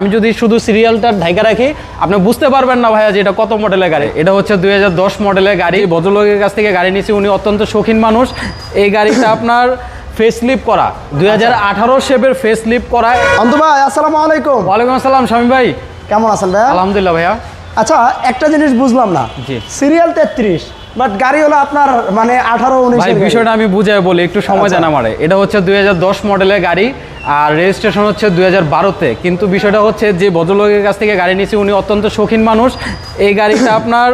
আমি যদি শুধু সিরিয়ালটা ঢাইকা রাখি আপনি বুঝতে পারবেন না ভাইয়া যে এটা কত মডেলের গাড়ি। এটা হচ্ছে দু হাজার দশ মডেলের গাড়ি। ভদ্রলোকের কাছ থেকে গাড়ি নিয়েছি উনি অত্যন্ত শৌখিন মানুষ। এই গাড়িটা আপনার ফেস লিপ করা। দুই হাজার আঠারো শেপের ফেস লিপ করা। অন্তু ভাই আসসালামু আলাইকুম। ওয়ালাইকুম আসসালাম স্বামী ভাই। কেমন আছেন ভাই আলহামদুলিল্লাহ ভাইয়া। আচ্ছা একটা জিনিস বুঝলাম না। জি। সিরিয়াল তেত্রিশ। বাট গাড়ি হলো আপনার মানে আঠারো উনিশ বিষয়টা আমি বুঝাই বলি একটু সময় জানা মারে এটা হচ্ছে দুই হাজার দশ মডেলের গাড়ি আর রেজিস্ট্রেশন হচ্ছে দুই হাজার বারোতে। কিন্তু বিষয়টা হচ্ছে যে ভদ্রলোকের কাছ থেকে গাড়ি নিয়েছি উনি অত্যন্ত শৌখিন মানুষ। এই গাড়িটা আপনার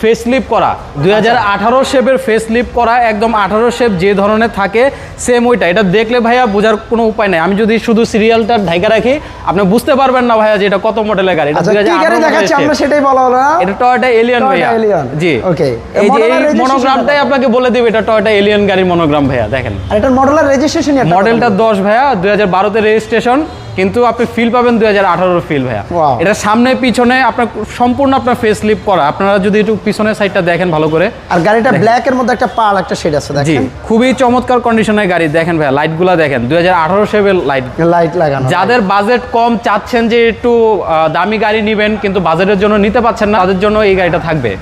ফেস লিপ করা। দুই হাজার আঠারো শেপের ফেস লিপ করা একদম আঠারো শেপ যে ধরনের থাকে সেম ওইটা। এটা দেখলে ভাইয়া বোঝার কোনো উপায় নেই। আমি যদি শুধু সিরিয়ালটা ঢাইকা রাখি আপনি বুঝতে পারবেন না ভাইয়া যে এটা কত মডেলের গাড়ি। এটা আচ্ছা 2018 কি গাড়ি মডেলের দেখাচ্ছি? shape। আমরা সেটাই বলা হলো। এটা টয়োটা এলিয়ন ভাইয়া। জি. এই যে এই মনোগ্রামটাই আপনাকে বলে দিবে এটা টয়োটা এলিয়ন গাড়ির মনোগ্রাম ভাইয়া দেখেন। আর এটার মডেলের রেজিস্ট্রেশন মডেলটা দশ ভাইয়া দুই হাজার বারোতে রেজিস্ট্রেশন কিন্তু আপনি ফিল পাবেন দুই হাজার আঠারোর ফিল ভাইয়া। এটা সামনে পিছনে আপনার সম্পূর্ণ আপনার ফেস লিপ করা। আপনারা যদি একটু পিছনের সাইডটা দেখেন ভালো করে। আর গাড়িটা ব্ল্যাক এর মধ্যে একটা পাল একটা শেড আছে জি খুবই চমৎকার কন্ডিশনের গাড়ি। দেখেন ভাইয়া লাইটগুলো দেখেন। দুই হাজার আঠারো শেপের লাইট লাইট লাগানো যাদের বাজেট কম চাচ্ছেন যে একটু দামি গাড়ি নেবেন কিন্তু বাজেটের জন্য নিতে পারছেন না তাদের জন্য এই গাড়িটা থাকবে।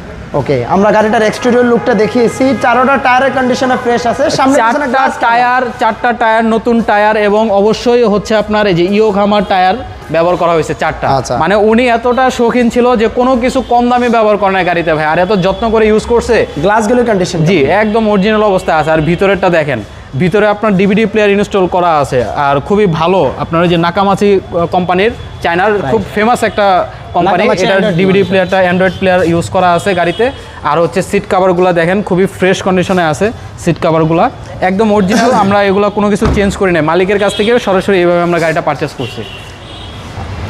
ওকে আমরা গাড়িটার এক্সটেরিয়র লুকটা দেখিয়েছি। চারোটা টায়ারের কন্ডিশনে ফ্রেশ আছে। সামনে চারটা টায়ার চারটা টায়ার নতুন টায়ার এবং অবশ্যই হচ্ছে আপনার এই যে ইও ঘামার টায়ার ব্যবহার করা হয়েছে চারটা। আচ্ছা। মানে উনি এতটা শৌখিন ছিল যে কোনো কিছু কম দামে ব্যবহার করে না গাড়িতে ভাই। আর এত যত্ন করে ইউজ করছে। গ্লাসগুলোর কন্ডিশন জি একদম অরিজিনাল অবস্থায় আছে। আর ভিতরেরটা দেখেন। ভিতরে আপনার ডিভিডি প্লেয়ার ইনস্টল করা আছে। আর খুবই ভালো আপনার ওই যে নাকামাছি কোম্পানির চায়নার খুব ফেমাস একটা কোম্পানি এটার ডিভিডি প্লেয়ারটা অ্যান্ড্রয়েড প্লেয়ার ইউজ করা আছে গাড়িতে। আর হচ্ছে সিট কাভারগুলো দেখেন খুবই ফ্রেশ কন্ডিশনে আছে সিট কাভারগুলো একদম অরিজিনাল আমরা এগুলো কোনো কিছু চেঞ্জ করি নাই। মালিকের কাছ থেকে সরাসরি এইভাবে আমরা গাড়িটা পারচেস করছি।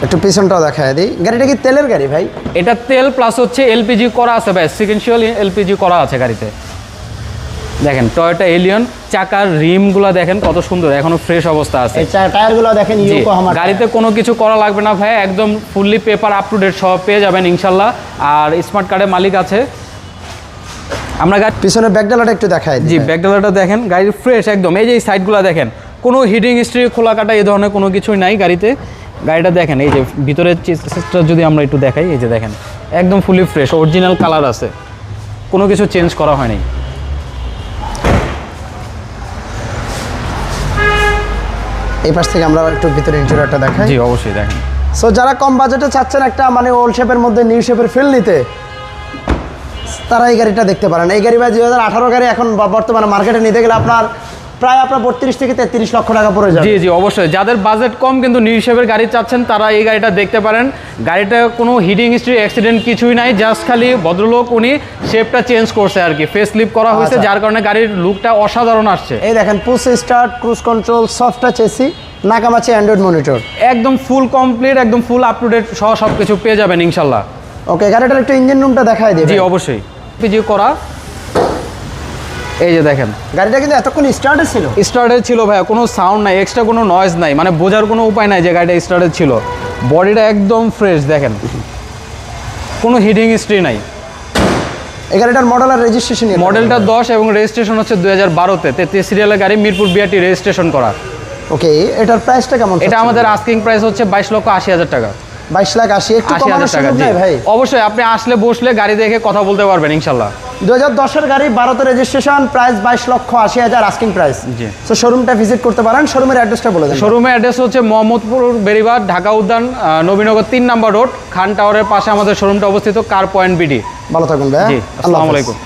একটু পিছনটাও দেখায় দিই। গাড়িটা কি তেলের গাড়ি ভাই? এটা তেল প্লাস হচ্ছে এলপিজি করা আছে ভাই সিকেন্সিয়াল এলপিজি করা আছে গাড়িতে। দেখেন টয়োটা এলিয়ন চাকার রিমগুলো দেখেন কত সুন্দর এখনও ফ্রেশ অবস্থা আছে। টায়ারগুলো দেখেন গাড়িতে কোনো কিছু করা লাগবে না ভাই একদম fully paper up to date সব পেয়ে যাবেন ইনশাল্লাহ। আর স্মার্ট কার্ডের মালিক আছে। আমরা গাড়ি পিছনে ব্যাকডালাটা একটু দেখায় জি ব্যাকডালাটা দেখেন গাড়ির ফ্রেশ একদম। এই যে সাইডগুলো দেখেন কোনো হিটিং হিস্ট্রি খোলা কাটা এই ধরনের কোনো কিছুই নাই গাড়িতে। গাড়িটা দেখেন এই যে ভিতরের চেসটা যদি আমরা একটু দেখাই এই যে দেখেন একদম ফুলি ফ্রেশ অরিজিনাল কালার আছে। কোনো কিছু চেঞ্জ করা হয়নি। এই পাশ থেকে আমরা একটু ভিতরে ইন্টেরিয়রটা দেখাই। জি অবশ্যই দেখেন। সো যারা কম বাজেটে চাচ্ছেন একটা মানে ওল্ড শেপের মধ্যে নিউ শেপের ফিল নিতে তারা এই গাড়িটা দেখতে পারেন। এই গাড়ি ভাই দুই হাজার আঠারো গাড়ি এখন বর্তমানে মার্কেটে নিতে গেলে আপনার প্রায় আপনার বত্রিশ থেকে তেত্রিশ লক্ষ টাকা পড়ে যাবে। জি জি অবশ্যই। যাদের বাজেট কম কিন্তু নিউ শেপের গাড়ি চাচ্ছেন তারা এই গাড়িটা দেখতে পারেন। গাড়িটা কোনো হিডিং হিস্ট্রি অ্যাক্সিডেন্ট কিছুই নাই জাস্ট খালি ভদ্রলোক উনি শেপটা চেঞ্জ করছে আর কি ফেস লিপ করা হয়েছে আচ্ছা। যার কারণে গাড়ির লুকটা অসাধারণ আসছে। এই দেখেন push start cruise control soft touch AC Nakamichi Android monitor একদম ফুল কমপ্লিট একদম ফুল আপ টু ডেট সহ সব কিছু পেয়ে যাবেন ইনশাল্লাহ। ওকে গাড়িটার একটু ইঞ্জিন রুমটা দেখায় দিই জি অবশ্যই। পিজি করা। এই যে দেখেন। গাড়িটা কিন্তু এতক্ষণ স্টার্টে ছিল। স্টার্টের ছিল ভাইয়া কোনো সাউন্ড নাই এক্সট্রা কোনো নয়েজ নাই মানে বোঝার কোনো উপায় নাই যে গাড়িটা স্টার্টের ছিল। বডিটা একদম ফ্রেশ দেখেন। কোনো হিটিং হিস্ট্রি নাই। এই গাড়িটার মডেল আর রেজিস্ট্রেশন মডেলটা দশ এবং রেজিস্ট্রেশন হচ্ছে দুই হাজার বারোতে। তেত্রিশ সিরিয়ালের গাড়ি মিরপুর বিআরটি রেজিস্ট্রেশন করা। ওকে এটার প্রাইসটা কেমন এটা আমাদের আস্কিং প্রাইস হচ্ছে বাইশ লক্ষ আশি হাজার টাকা। বাইশ লাখ আশি একটু কমানোর হাজার টাকা সুযোগ ভাই। অবশ্যই আপনি আসলে বসলে গাড়ি দেখে কথা বলতে পারবেন ইনশাল্লাহ। দু হাজার গাড়ি বারোতে রেজিস্ট্রেশন প্রাইস বাইশ লক্ষ আশি হাজার আস্কিং প্রাইস। তো শোরুমটা ভিজিট করতে পারেন শোরুমের অ্যাড্রেসটা বলে দেন। শোরুমের অ্যাড্রেস হচ্ছে মোহাম্মদপুর বেরিবাদ ঢাকা উদ্যান নবীনগর তিন নম্বর রোড খান টাওয়ারের পাশে আমাদের শোরুমটা অবস্থিত কার পয়েন্ট বিডি ভালো থাকুন ভাই আসসালামু আলাইকুম।